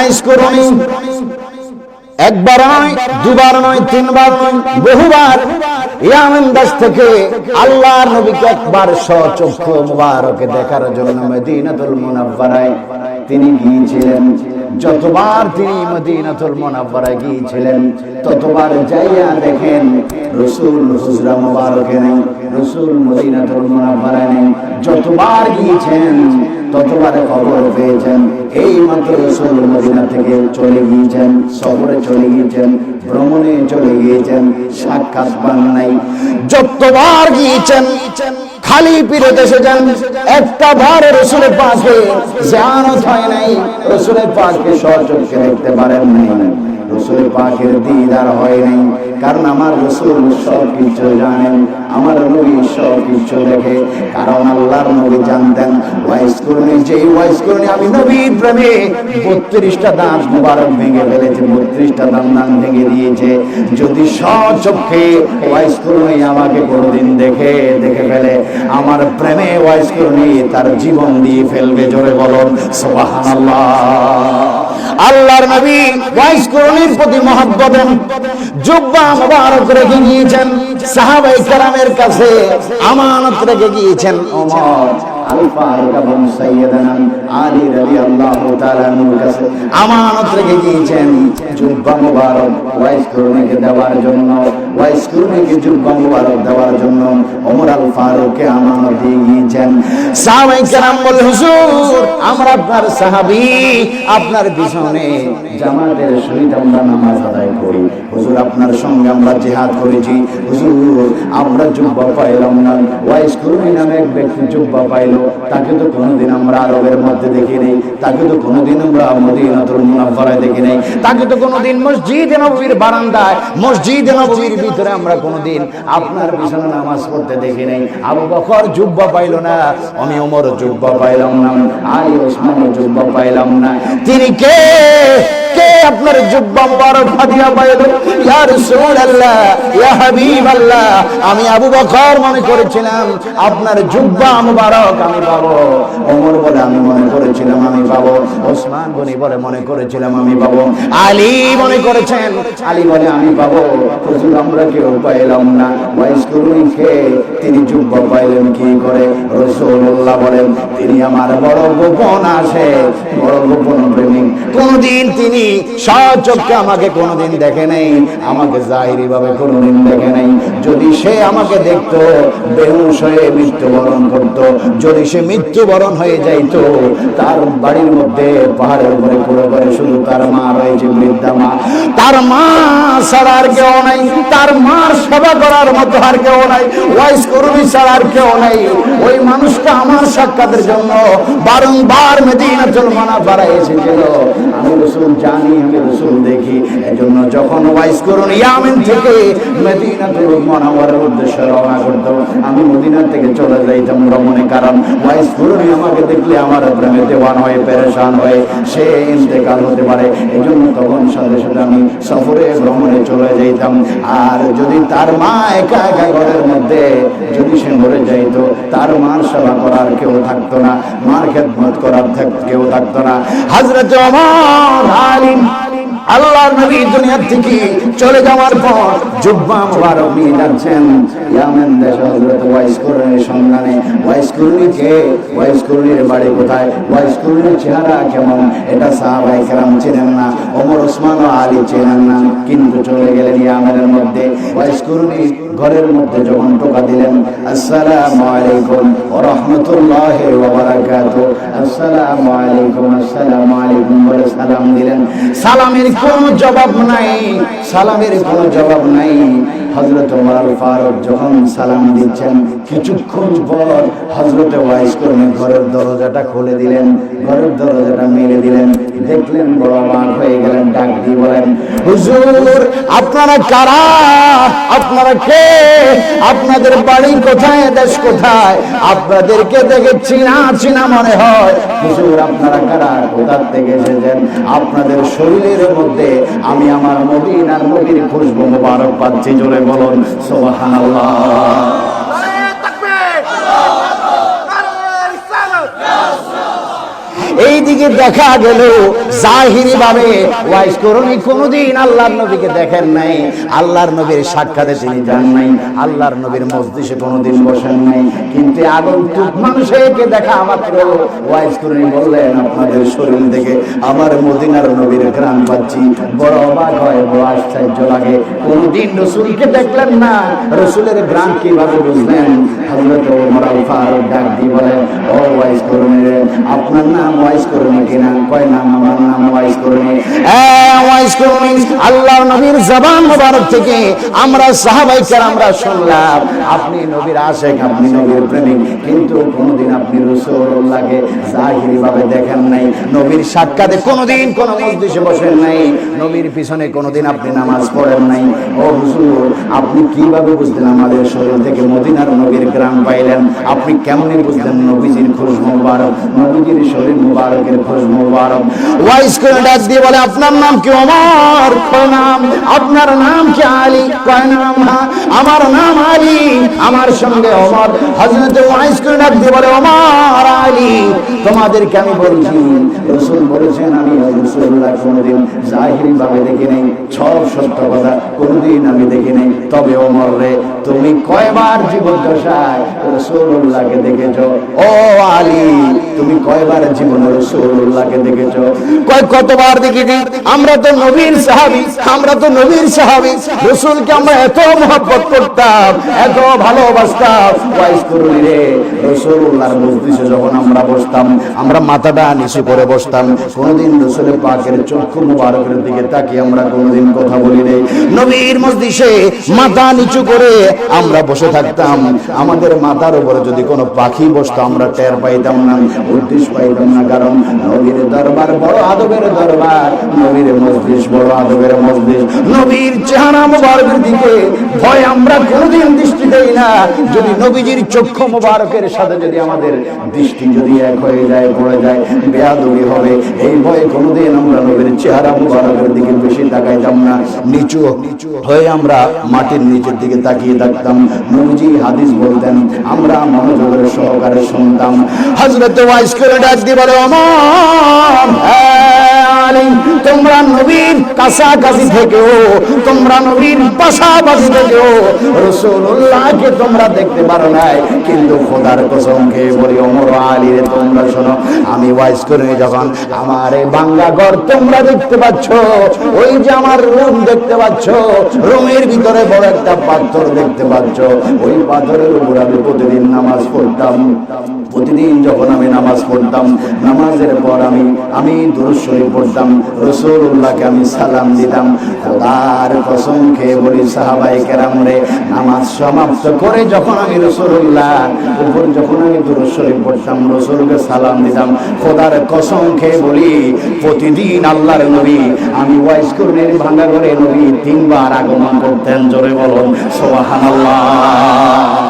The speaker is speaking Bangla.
ওয়াইস করুনি একবার নয়, দুবার নয়, তিনবার নয়, বহুবার ইয়ামেন দেশ থেকে আল্লাহর নবীকে একবার সচক্ষু মুবারকে দেখার জন্য মদিনাতুল মুনাফফারায় তিনি গিয়েছিলেন। যতবার তিনি মদিনাতুল মুনাফফারায় গিয়েছিলেন, ততবার যাইয়া দেখেন রসুল হুজরা মুবারকে নেই, রসুল মদিনাতুল মুনাফফারায় নেই। যতবার গিয়েছেন, ততবার খবর পেয়েছেন, এই মাত্র রসুল মদিনা থেকে চলে গিয়েছেন শহরে চলে গিয়েছেন, ভ্রমণে চলে গিয়েছেন, সাক্ষাৎ পান নাই। যতবার গিয়েছেন খালি পীরে দেশে যান একটা বার রসুলের পাশে জানত হয় নাই। রসুলের পাশকে সহযোগকে দেখতে পারেন নাই। রসুলের পাখের দিদার হয় নাই। কারণ আমার রসুল সব কিছু জানেন, আমার নবী সব কিছু দেখে। কারণ আল্লাহর নবী জানতেন, ওয়াইস করুনি ওয়াইস করুনি আমি প্রেমে বত্রিশটা দাঁত মুবারক ভেঙে ফেলেছে, বত্রিশটা ভেঙে দিয়েছে। যদি ওয়াইস করুনি আমাকে কোনোদিন দেখে দেখে ফেলে, আমার প্রেমে ওয়াইস করুনি তার জীবন দিয়ে ফেলবে, জোরে বলুন আল্লাহর নবী ওয়াইস করণীর প্রতি মহব্বতেন জুব্বা আমানত রেখে গিয়েছেন ওমর। আপনার পিছনে জামাতের সহিত আমরা নামাজ আদায় করি হুজুর আপনার সঙ্গে আমরা জেহাদ করেছি হুজুর আমরা জুব্বা পাইলাম না। ওয়াইস কুরমি নামে এক ব্যক্তি জুব্বা পাইলো। তাকে তো কোনোদিন আমরা আরবের মধ্যে দেখি নেই তাকে তো কোনোদিন আমরা মদিনাতুল মুনাফফারায় দেখি নেই তাকে তো কোনোদিন মসজিদ নববীর বারান্দায়, মসজিদ নববীর ভিতরে আমরা কোনোদিন আপনার পিছনে নামাজ পড়তে দেখি নেই আবু বকর জুব্বা পাইলো না, আমি ওমর জুব্বা পাইলাম না, আলী ওসমান জুব্বা পাইলাম না। তিনি কে? আপনার জুব্বা ইয়া আমি আবু বকর মনে করেছিলাম, আপনার জুব্বা মুবারক আমি পাবো। ওমর বলে, আমি মনে করেছিলাম আমি পাবো। ওসমান গনি বলে, মনে করেছিলাম আমি পাবো। আলী মনে করেছেন, আলী বলে, আমি পাবো। হুজুর, আমরা কেউ পাইলাম না। ওয়াইস করুন কে তিনি জুব্বা পাইলেন কি করে? বলেন, তিনি আমার বড় গোপন বড় গোপন প্রেমিক। কোনদিন তিনি সচক্ষে আমাকে কোনোদিন দেখে নাই, আমাকে জাহিরি ভাবে কোনোদিন দেখে নাই। যদি সে আমাকে দেখতো হয়ে মৃত্যুবরণ করত, যদি সে মৃত্যুবরণ হয়ে যাইতো, তার বাড়ির মধ্যে পাহাড়ের উপরে পুরো করে শুধু তার মা রয়েছে বৃদ্ধা মা। তার মা ছাড়া আর কেউ নাই, তার মার সেবা করার মতো আর কেউ নাই, ওয়াইস ছাড়া আর কেউ নাই। ওই মানুষটা আমার সাক্ষাতের জন্য বারংবার মেদিনাতুল মানাফারা এসেছিল। আমি জানি আমি রসুল থেকে চলে যাইতাম ভ্রমণে কারণ ওয়াইস করুন আমাকে দেখলে আমার প্রেমে দেওয়ান হয়ে, পেরেশান হয়ে, সে ইন্তেকাল হতে পারে। এজন্য তখন সাথে সাথে আমি সফরে ভ্রমণে চলে যাইতাম। আর যদি তার মা একা একা ঘরের মধ্যে যদি সে মরে যাইতো, তার মার সেবা করার কেউ থাকতো না, মার খেদমত করার কেউ থাকতো না। হাজরত আলিম আল্লাহর নবী দুনিয়ার থেকে চলে যাওয়ার পর জুব্বা মুবারক নিয়ে যাচ্ছেন। ইয়ামেন দেশে হযরত ওয়াইস কুরনির সন্ধানে। ওয়াইস কুরনি কে? ওয়াইস কুরনির বাড়ি কোথায়? ওয়াইস কুরনির চেহারা কেমন? এটা সাহাবায়ে কেরাম চেনেন না, ওমর, ওসমান ও আলী চেনেন না। কিন্তু চলে গেলেন ইয়ামেনের মধ্যে। ওয়াইস কুরনি ঘরের মধ্যে যখন টোকা দিলেন, আসসালামু আলাইকুম ওয়া রাহমাতুল্লাহি ওয়া বারাকাতুহু আসসালামু আলাইকুম আসসালামু আলাইকুম বলে সালাম দিলেন। সালামের কোনো জবাব নাই, সালামের কোনো জবাব নাই। ওমর ফারুক যখন সালাম দিচ্ছেন, কিছুক্ষণ পর ওয়াইস ঘরের দরজাটা খুলে দিলেন, ঘরের দরজাটা মেরে দিলেন। দেখলেন বড় অবাক হয়ে গেলেন, ডাক দিয়ে বলেন, হুজুর, আপনারা কারা? আপনারা কে? আপনাদের বাড়ি কোথায়, দেশ কোথায়? আপনাদেরকে দেখে চিনা চিনা মনে হয়। হুজুর, আপনারা কারা? কোথার থেকে এসেছেন? আপনাদের শরীরের মধ্যে আমি আমার আর নবীর খুশবু মোবারক পাচ্ছি, জোরে বলুন সোহান নারায়ে এই দিকে দেখা গেল জাহিরি ভাবে ওয়াইস করুনি, কোনোদিন আল্লাহর নবীকে দেখেন নাই। আল্লাহর নবীর সাক্ষাতে তিনি যান নাই। আল্লাহর নবীর মসজিদে কোনোদিন বসেন নাই। কিন্তু আগন্তুক মানুষকে দেখা মাত্র ওয়াইস করুনি বললেন, আপনাদের শরীর থেকে আমার মদিনার নবীর গ্রাম পাচ্ছি। বড় অবাক হয়, বড় আশ্চর্য লাগে। কোনদিন রসুলকে দেখলেন না। রসুলের গ্রাম কীভাবে বুঝলেন? হযরত ওমর আল ফারুক ডাক দিয়ে বলে ও ওয়াইস করুন আপনার নাম ওয়াইস নাকি কিনা কয় নাম আমার নাম ওয়াইজ করুন আল্লাহর নবীর জবান মোবারক থেকে আমরা সাহাবাই আমরা শুনলাম, আপনি নবীর আশেক, আপনি নবীর প্রেমিক, কিন্তু কোনোদিন আপনি রসুল্লাহকে জাহিরি ভাবে দেখেন নাই, নবীর সাক্ষাতে কোনোদিন কোনো বসেন নাই, নবীর পিছনে কোনোদিন আপনি নামাজ পড়েন নাই। ও আপনি কীভাবে বুঝলেন আমাদের শরীর থেকে মদিনার নবীর গ্রাম পাইলেন? আপনি কেমনে বুঝলেন নবীজির খোঁজ মোবারক, নবীজির শরীর মোবারকের খোঁজ মোবারক? ওয়াইস করে ডাক দিয়ে বলে, আপনার নাম কি, ওমর? কয় নাম আপনার নাম কি আলী? কয় নাম? হ্যাঁ। আমার নাম আলী। আমার সঙ্গে ওমর। হযরত ওয়াইস করে ডাক দিয়ে বলে, ওমর আলী, তোমাদেরকে আমি বলছি, রসুল বলেছেন, আমি রসুল্লাহ কোনোদিন জাহিরি ভাবে দেখি নেই, সব সত্য কথা কোনোদিন আমি দেখি নেই। তবে ওমর রে, তুমি কয়বার জীবন দশায় রসুল্লাহকে দেখেছ? ও আলী, তুমি কয়বার জীবনে রসুল্লাহকে দেখেছ? কয় কতবার দেখেছি? আমরা তো নবীর সাহাবি, আমরা তো নবীর সাহাবি। রসুলকে আমরা এত মহব্বত করতাম, এত ভালোবাসতাম। রসুল্লাহর মজলিসে যখন আমরা বসতাম, আমরা মাথাটা নিচু করে বসতাম। কোনোদিন রসুলের পাকের চক্ষু মুবারকের দিকে তাকিয়ে আমরা কোনোদিন কথা বলি নেই। নবীর মজলিসে মাথা নিচু করে আমরা বসে থাকতাম। আমাদের মাথার উপরে যদি কোনো পাখি বসতো, আমরা টের পাইতাম না, উদ্দেশ্য পাইতাম না। কারণ নবীর দরবার বড় আদবের দরবার, নবীর বড় আদবের নবীর চেহারা দিকে ভয় আমরা কোনোদিন দৃষ্টি দেই না। যদি নবীজির চক্ষু সাথে যদি আমাদের দৃষ্টি যদি এক হয়ে যায় পড়ে যায় বেয়াদবি হবে এই ভয়ে কোনোদিন আমরা নবীর চেহারা দিকে বেশি তাকাইতাম না। নিচু হয়ে আমরা মাটির নিচের দিকে তাকিয়ে থাকতাম। নবীজি হাদিস বলতেন আমরা মনোযোগের সহকারে শুনতাম। হযরত ওয়াইস করে ডাক আলী, তোমরা নবীর কাছাকাছি থেকেও, তোমরা নবীর পাশাপাশি থেকেও রসুল্লাহকে তোমরা দেখতে পারো নাই। কিন্তু খোদার কসম খেয়ে বলি অমর আলী রে, তোমরা শোনো, আমি ওয়াইস করে যখন আমার এই বাংলা ঘর তোমরা দেখতে পাচ্ছ, ওই যে আমার রুম দেখতে পাচ্ছ, রুমের ভিতরে বড় একটা পাথর দেখতে পাচ্ছ, ওই পাথরের উপর আমি প্রতিদিন নামাজ পড়তাম। প্রতিদিন যখন আমি নামাজ পড়তাম, নামাজের পর আমি আমি দুরুশ্বরী পড়তাম রসুল্লাহকে আমি সালাম দিতাম। তার কসম খেয়ে বলি সাহাবাই কেরাম রে, নামাজ সমাপ্ত করে যখন আমি রসুল্লাহ উপর যখন আমি দুরুশ্বরী পড়তাম, রসুলকে সালাম দিতাম। খোদার কসম খেয়ে বলি, প্রতিদিন আল্লাহর নবী, আমি ওয়াইস কর্মীর ভাঙা করে নবী তিনবার আগমন করতেন, জোরে বলুন সোহান আল্লাহ